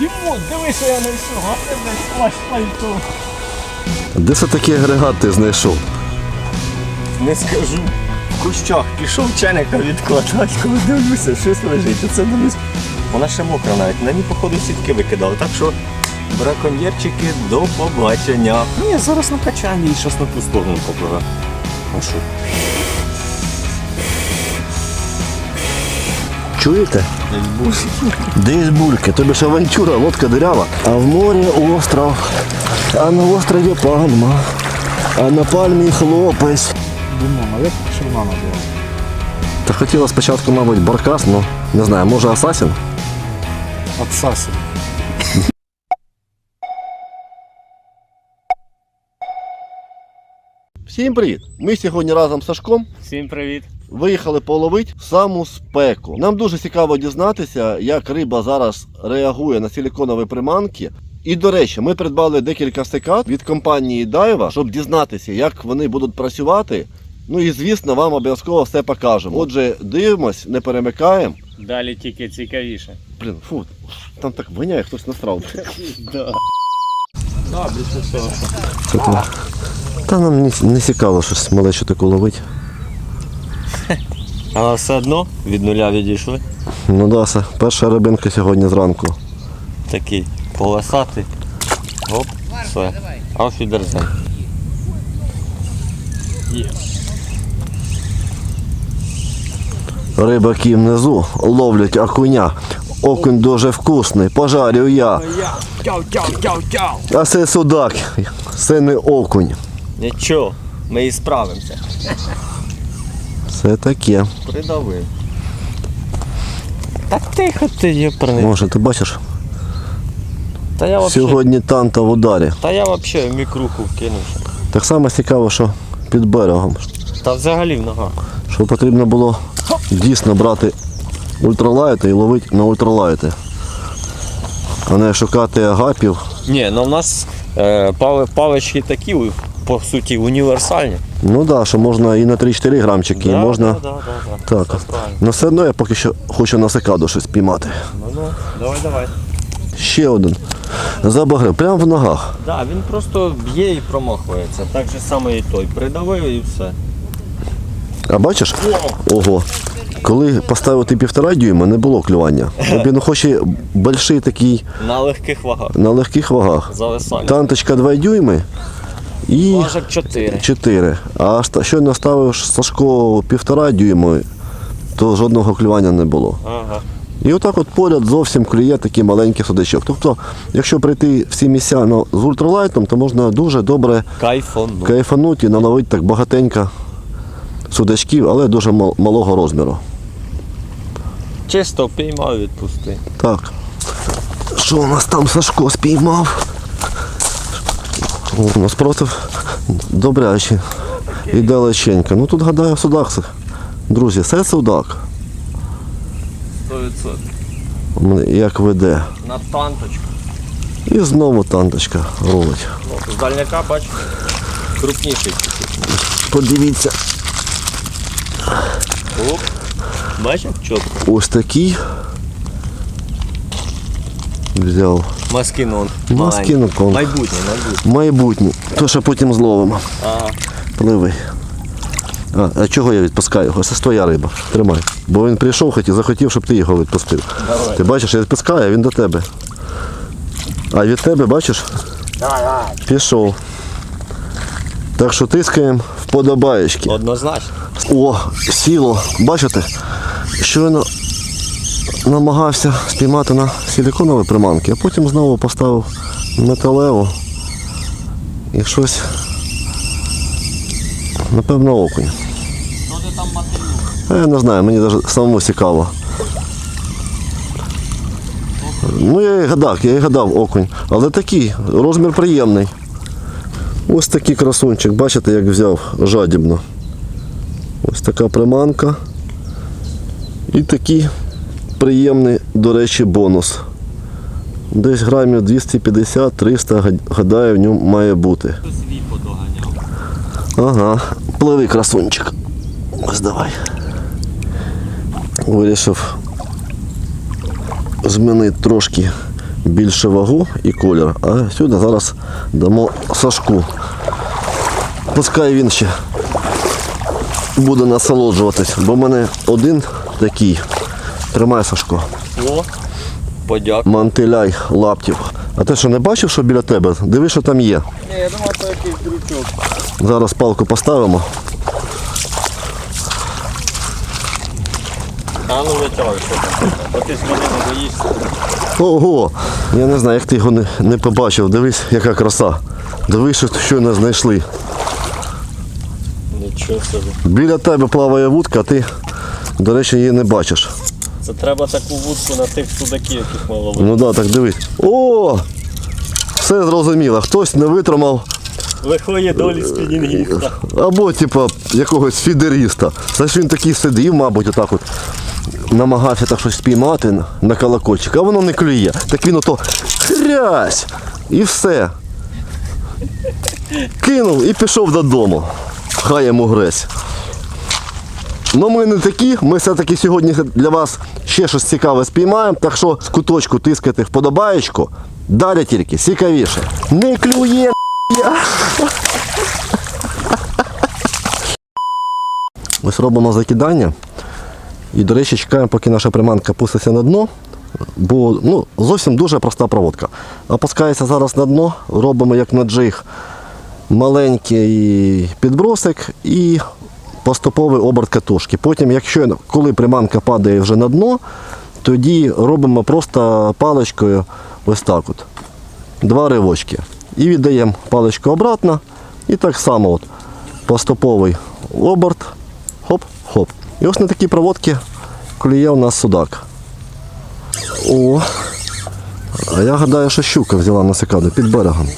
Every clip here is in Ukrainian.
Дімон, дивися, я знайшов, а ти десь пальто. Де це такий агрегат ти знайшов? Не скажу. В кущах пішов чайника відкладати, коли дивлюся, щось лежить. Оце дивлюсь. Вона ще мокра навіть. На ній, походу, сітки викидали. Так що браконьєрчики до побачення. Ні, зараз накачання і щось на ту сторону попливе. А що? Чуєте? Десь Десь бульки, тобі ж авантюра, лодка дирява. А в морі остров, а на острові пальма, а на пальмі хлопець. Дімон, а як червона була? Та хотіла спочатку, мабуть, баркас, ну не знаю, може асасін? От Саси. Всім привіт! Ми сьогодні разом з Сашком Всім привіт. Виїхали половити в саму спеку. Нам дуже цікаво дізнатися, як риба зараз реагує на силіконові приманки. І до речі, ми придбали декілька стикат від компанії Daiwa, щоб дізнатися, як вони будуть працювати. Ну і звісно, вам обов'язково все покажемо. Отже, дивимось, не перемикаємо. Далі тільки цікавіше. Блін, фу, там так воняє, хтось насрав. Да. Це. Та нам не, цікаво щось малечу таку ловить. Але все одно від нуля відійшли. Ну да, це перша рибинка сьогодні зранку. Такий полосатий. Оп, все. Ауфідерзен. Рибаки внизу ловлять окуня. Окунь дуже вкусний, пожарю я. А це судак, це не окунь. Нічого, ми і справимося. Це таке. Придавив. Та тихо ти, йоперний. Може, ти бачиш? Та я вообще, Сьогодні танта в ударі. та я вообще в мікруху вкинувся. Так само цікаво, що під берегом. Та взагалі в ногах. Що потрібно було дійсно брати ультралайти і ловити на ультралайти. А не шукати агапів. Ні, ну в нас е, пали, палички такі, у- по суті, універсальні. Ну так, да, що можна і на 3-4 грамчики, і можна. Да, да, да, да. Так. Все правильно. Ну все одно я поки що хочу на секаду щось піймати. Ну, ну, давай, давай. Ще один. Забагрив, прямо в ногах. Да, він просто б'є і промахується. Так же саме і той. Придавив і все. А бачиш? Ого. Коли поставити півтора дюйма, не було клювання. Він хоче більший такий На легких вагах. на легких вагах. Зависання. Танточка 2 дюйми і Важок 4. 4. А щойно ставив Сашко півтора дюйми, то жодного клювання не було. Ага. І отак от поряд зовсім клює такий маленький судачок. Тобто, якщо прийти в ці місця ну, з ультралайтом, то можна дуже добре Кайфон. ну. кайфанути і наловити так багатенько судачків, але дуже мал- малого розміру. Чисто піймав відпусти. Так. Що у нас там Сашко спіймав? О, у нас просто добряче. І далеченько. Ну тут гадаю судак. Друзі, це судак. 100%. Мене Як веде. На танточку. І знову танточка робить. Ну, з дальняка бач, крупніший. Подивіться, Оп. Бачиш, чітко. ось такий. Взяв Маскінон. Маскінон. Маленький. Майбутнє, майбутнє. майбутнє. То що потім зловимо. Ага. Пливи. А, а чого я відпускаю його? Це твоя риба. Тримай. Бо він прийшов, хотів, захотів, щоб ти його відпустив. Давай. Ти бачиш, я відпускаю, а він до тебе. А від тебе, бачиш, Давай, давай. пішов. Так що тискаємо вподобаєчки. Однозначно. О, сіло. Бачите? Щойно намагався спіймати на силіконові приманки, а потім знову поставив металеву і щось. Напевно, окунь. Я не знаю, мені навіть самому цікаво. Ну я і гадав, я і гадав окунь. Але такий, розмір приємний. Ось такий красунчик, бачите, як взяв жадібно. Ось така приманка. І такий приємний, до речі, бонус. Десь грамів 250-300, гадаю, в ньому має бути. Ага, пливи красунчик. Ось давай. Вирішив змінити трошки більше вагу і колір. А сюди зараз дамо Сашку. Пускай він ще буде насолоджуватись, бо в мене один такий. Тримай Сашко. О, подяк. Мантиляй лаптів. А ти що не бачив, що біля тебе? Диви, що там є. Ні, я думав, це якийсь дручок. Зараз палку поставимо. А ну витягай, що там. Бо ти не боїшся. Ого! Я не знаю, як ти його не, не побачив. Дивись, яка краса. Дивись, що щойно знайшли. Нічого собі. Біля тебе плаває вудка, а ти, до речі, її не бачиш. Це треба таку вудку на тих судаків, яких ми ловили. Ну так, так дивись. О! Все зрозуміло. Хтось не витримав. Лихої долі спінінгіста. Або, типа, якогось фідеріста. Це ж він такий сидів, мабуть, отак от. Намагався так щось спіймати на- на колокольчик, а воно не клює. Так він ото хрясь! І все. Кинув і пішов додому. Хай йому грець. Ну ми не такі, ми все-таки сьогодні для вас ще щось цікаве спіймаємо, так що з куточку тискайте вподобаєчку. Далі тільки цікавіше. Не клює. Ось робимо закидання. І, до речі, чекаємо, поки наша приманка пуститься на дно. Бо ну, зовсім дуже проста проводка. Опускається зараз на дно, робимо як на джиг маленький підбросик і поступовий оберт катушки. Потім, якщо коли приманка падає вже на дно, тоді робимо просто паличкою ось так от. Два ривочки. І віддаємо паличку обратно. І так само от, поступовий оберт, хоп-хоп. І ось на такі проводки клює у нас судак. О! А я гадаю, що щука взяла на секаду під берегом.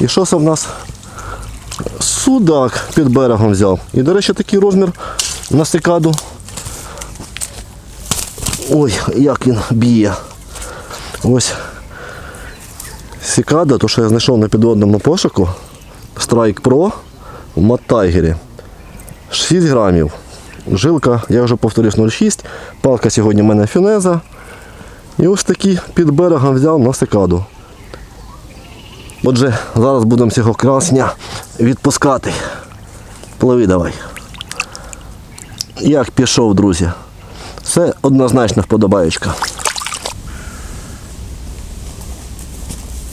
І що це в нас? Судак під берегом взяв. І, до речі, такий розмір на секаду. Ой, як він б'є. Ось Сікада, то що я знайшов на підводному пошуку. Strike Pro в Маттайгері. 6 грамів. Жилка, я вже повторюсь, 0,6. Палка сьогодні в мене фінеза. І ось такий під берегом взяв на секаду. Отже, зараз будемо цього красня відпускати. Пливи давай. Як пішов, друзі. Це однозначно вподобаєчка.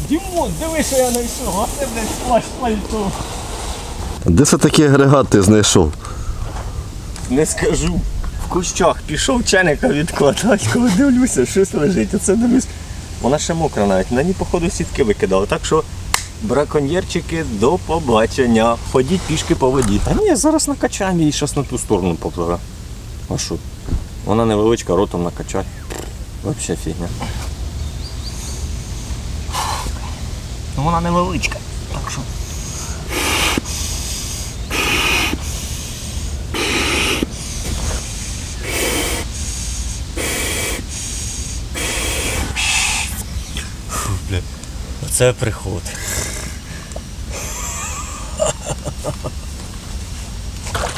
Дімон, диви, що я знайшов, а це, блядь, плащ пальто. Де це такий агрегат ти знайшов? Не скажу. В кущах пішов чайника відкладати, коли дивлюся, щось лежить. Оце дивлюсь. Вона ще мокра навіть. На ній, походу, сітки викидали. Так що браконьєрчики, до побачення. Ходіть пішки по воді. Та ні, зараз накачаємо її щас на ту сторону попливе. А що? Вона невеличка, ротом накачать. Взагалі фігня. Ну вона невеличка. Так що. Оце приход.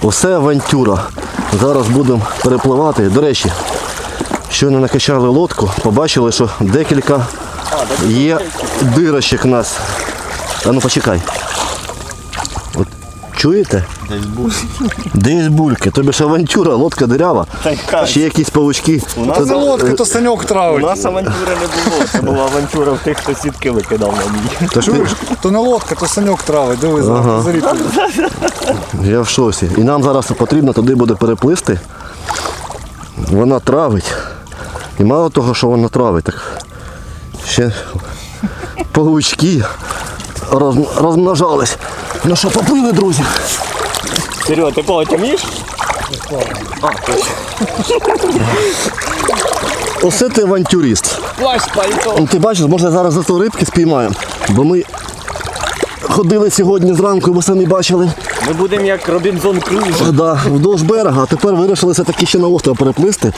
Усе авантюра. Зараз будемо перепливати. До речі, щойно накачали лодку, побачили, що декілька є дирочок у нас. А ну почекай. Чуєте? Десь був. Десь бульки, тобі ж авантюра, лодка дирява. Така. Ще якісь павучки. У нас Це лодка, то саньок травить. У нас авантюри не було. Це була авантюра в тих, хто сітки викидав на ній. Та ти- То не лодка, то саньок травить. Диви, Ага. ага. Я в шоці. І нам зараз потрібно туди буде переплисти. Вона травить. І мало того, що вона травить, так ще павучки роз, розмножались. Ну що, поплили, друзі? Серега, ти плавати вмієш? Оце ти авантюрист. Плащ пальто. Ну, Ти бачиш, може зараз за то рибки спіймаємо. Бо ми ходили сьогодні зранку, ви самі бачили. Ми будемо як Робінзон Крузо. Да, вдовж берега, а тепер вирішили все-таки ще на остров переплисти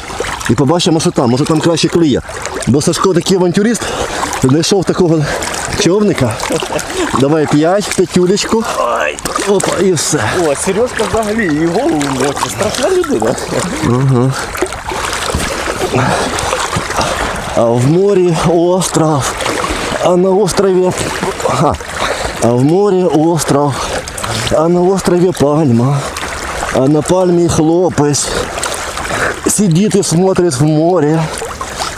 і побачимо, що там, може там краще клює. Бо Сашко такий авантюрист, знайшов такого човника. Давай п'ять, п'ятюлечку. Ай. Опа, і все. О, Сережка взагалі і голову мочить. Страшна людина. А в морі остров. А на острові. Ага. А в морі остров. А на острові пальма. А на пальмі хлопець. Сидит и смотрит в море.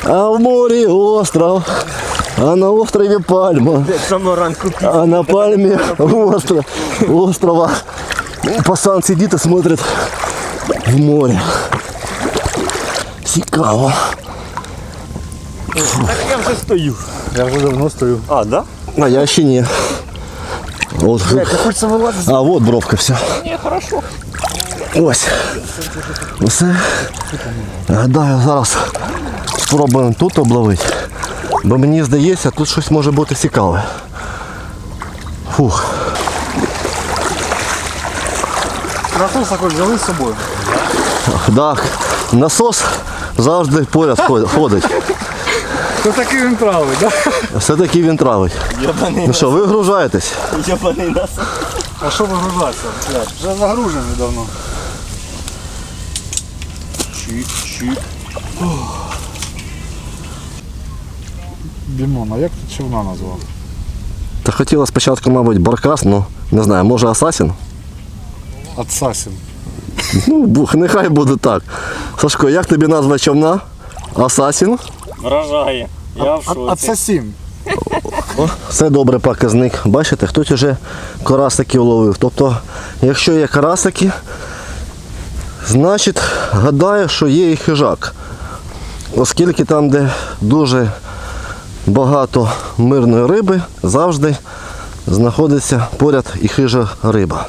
А в море остров. А на острове пальма. Самого ранку А на пальме остров, острова пасан сидит и смотрит в море. Цікаво. Так я вже стою. Я вже давно стою. А, да? А я ще ні. От. Як хочеться вилазити. А от бровка вся. Ні, хорошо. Ось. Все. Гадаю, зараз спробуємо тут обловити. Бо мені здається, тут щось може бути цікаве. Фух. Насоса хоч взяли з собою. Так, насос завжди поряд ход- ходить. То такий він правий, да? Все-таки він травить. Йобаний Ну що, ви вигружаєтесь? Йобаний нас. А що вигружатися? блядь? Вже загружений давно. Чик-чик. Дімон, а як ти човна назвав? Та хотіла спочатку, мабуть, баркас, ну не знаю, може асасін? Ацасін. Ну, бух, нехай буде так. Сашко, як тобі назва човна? Асасін? Вражає. Я в шоці. Ацасін. Це добрий показник. Бачите, хтось вже карасиків ловив. Тобто, якщо є карасики, значить гадаю, що є і хижак. Оскільки там, де дуже багато мирної риби, завжди знаходиться поряд і хижа риба.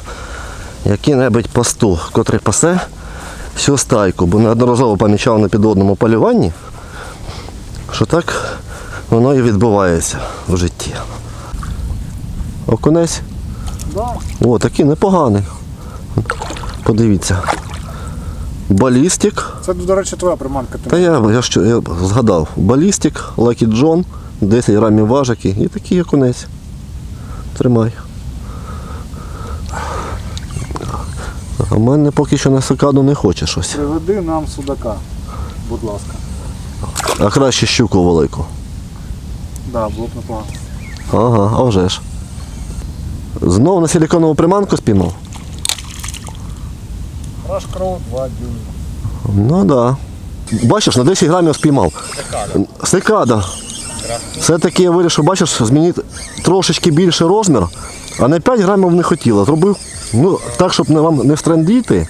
Який-небудь пастух, котрий пасе всю стайку, бо неодноразово помічав на підводному полюванні, що так воно і відбувається в житті. Окунець? Да. О, такий непоганий. Подивіться. Балістик. Це, до речі, твоя приманка. Та я, я, я згадав. Балістик, Lucky John, 10 грамів важики і такий окунець. Тримай. А в мене поки що на сакаду не хоче щось. Приведи нам судака, будь ласка. А краще щуку велику. Да, було б непогано. Ага, а вже ж. Знов на силіконову приманку спіймав? Раш кров, два дюйма. Ну так. Да. Бачиш, на 10 грамів спіймав. Секада. Все-таки я вирішив, бачиш, змінити трошечки більший розмір, а на 5 грамів не хотіла. Зробив ну, так, щоб не вам не встрандіти,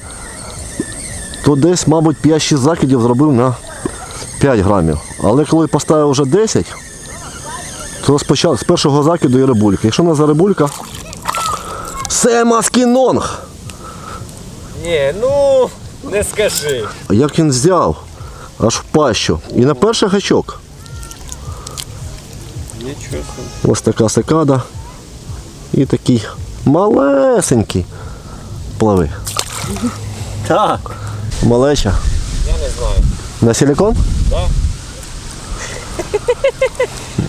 то десь, мабуть, 5-6 закидів зробив на 5 грамів. Але коли поставив вже 10, то спочатку з першого закиду і рибулька. І що у нас за рибулька? Це маскінонг! Ні, ну не скажи. Як він взяв аж в пащу. І на перший гачок. Нічого. Ось така секада. І такий малесенький пливи. Так. Малеча. Я не знаю. На силікон? Да.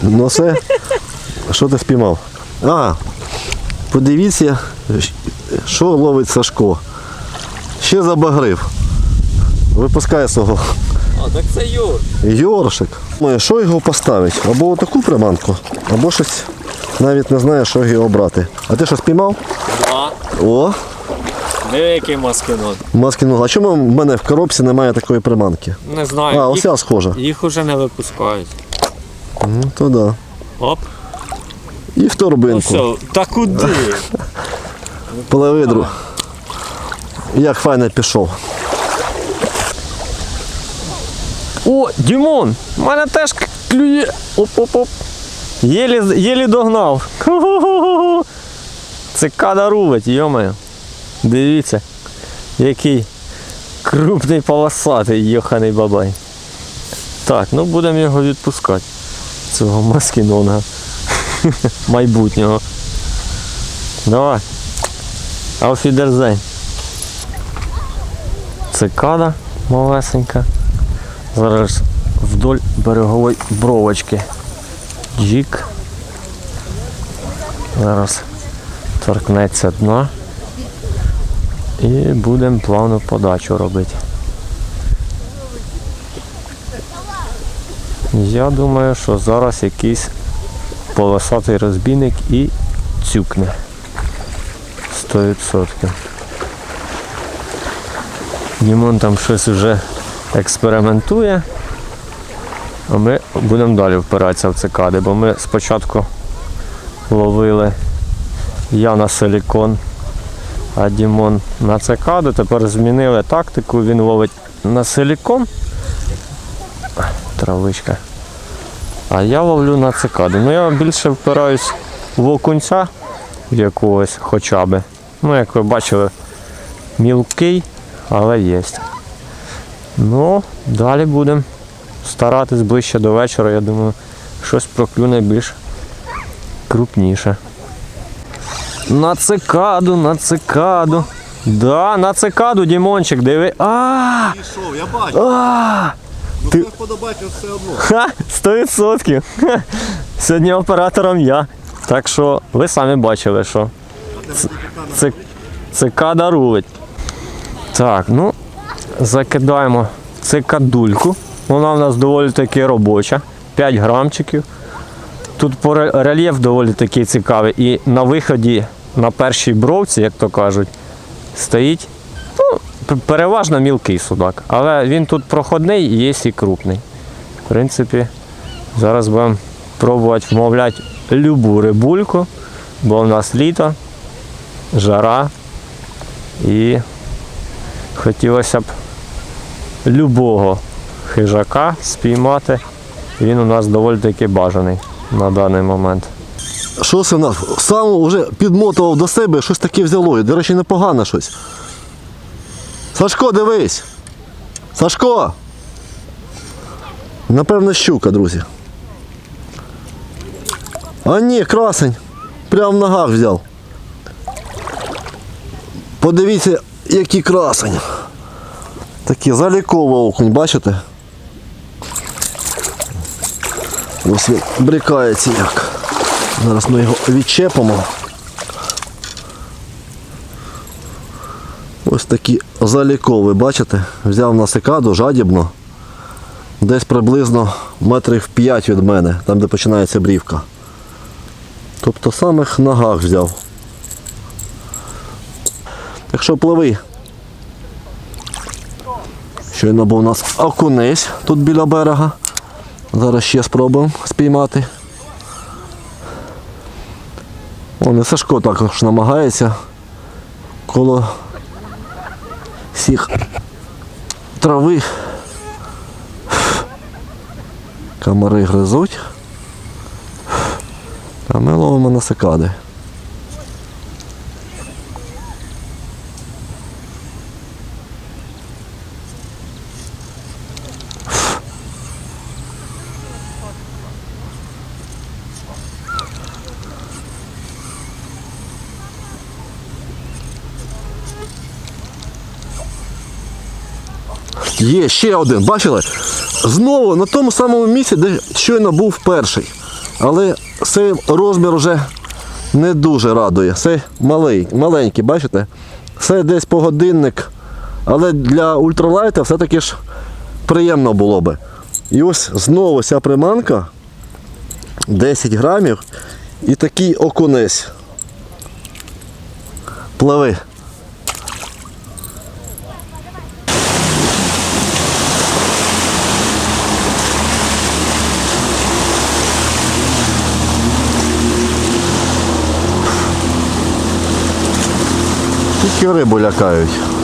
Ну все. Що ти спіймав? А, подивіться, що ловить Сашко. Ще забагрив. Випускає свого А, так це Юр. Йоршик. Думаю, що його поставити? Або таку приманку, або щось навіть не знаю, що його обрати. А ти що спіймав? Да. О, Великий маскинот. маскінг. А чому в мене в коробці немає такої приманки? Не знаю. А, оця схожа. їх уже не випускають. Ну, то да. Оп. І в Ну торбинку. все, та куди? Друг. Як файно пішов. О, Дімон, в мене теж клює. Оп-оп-оп. Єлі, єлі догнав. Цикада рулить, йомаю. Дивіться, який крупний полосатий йоханий бабай. Так, ну будемо його відпускати. Цього маскінонга. Майбутнього. Давай. Ауфідерзень. Цикада малесенька. Зараз вдоль берегової бровочки. Джік. Зараз торкнеться дна. І будемо плавну подачу робити. Я думаю, що зараз якийсь полосатий розбійник і цюкне. 100%. Дімон там щось вже експериментує. А ми будемо далі впиратися в цикади, бо ми спочатку ловили я на силікон, а Дімон на цикаду. Тепер змінили тактику, він ловить на силікон. Травичка. А я ловлю на цикади. Ну я більше впираюсь в окунця якогось хоча би. Ну, як ви бачили, мілкий, але є. Ну, далі будемо старатись ближче до вечора. Я думаю, щось проклюне більш крупніше. На цикаду, на цикаду. Да, на цикаду, Дімончик, диви. А! Пішов, я бачу. А! Ну Ти- вподобайка все одно. Ха, 100%. Ха. Сьогодні оператором я. Так що ви самі бачили, що ц- цикада рулить. Так, ну, закидаємо цикадульку. Вона в нас доволі таки робоча. 5 грамчиків. Тут рельєф доволі такий цікавий. І на виході на першій бровці, як то кажуть, стоїть ну, переважно мілкий судак. Але він тут проходний є і крупний. В принципі, зараз будемо пробувати вмовляти любу рибульку, бо в нас літо, жара і хотілося б любого хижака спіймати. Він у нас доволі таки бажаний на даний момент. Що це в нас? Сам вже підмотував до себе, щось таке взяло. І, до речі, непогано щось. Сашко, дивись. Сашко. Напевно, щука, друзі. А ні, красень. Прямо в ногах взяв. Подивіться, який красень. Такий заліковий окунь, бачите? Ось він брикається як. Зараз ми його відчепимо. Ось такі залікові, бачите? Взяв на секаду жадібно. Десь приблизно метрів 5 від мене, там де починається брівка. Тобто самих ногах взяв. Так що пливи. Щойно був у нас окунець тут біля берега. Зараз ще спробуємо спіймати. Вон і Сашко також намагається коло всіх трави. Камари гризуть. А ми ловимо на сикади. Є ще один, бачили? Знову на тому самому місці, де щойно був перший. Але цей розмір вже не дуже радує. Це малий, маленький, бачите? Це десь по годинник. Але для ультралайта все-таки ж приємно було би. І ось знову ця приманка 10 грамів і такий окунець. Пливи. Тільки рибу лякають.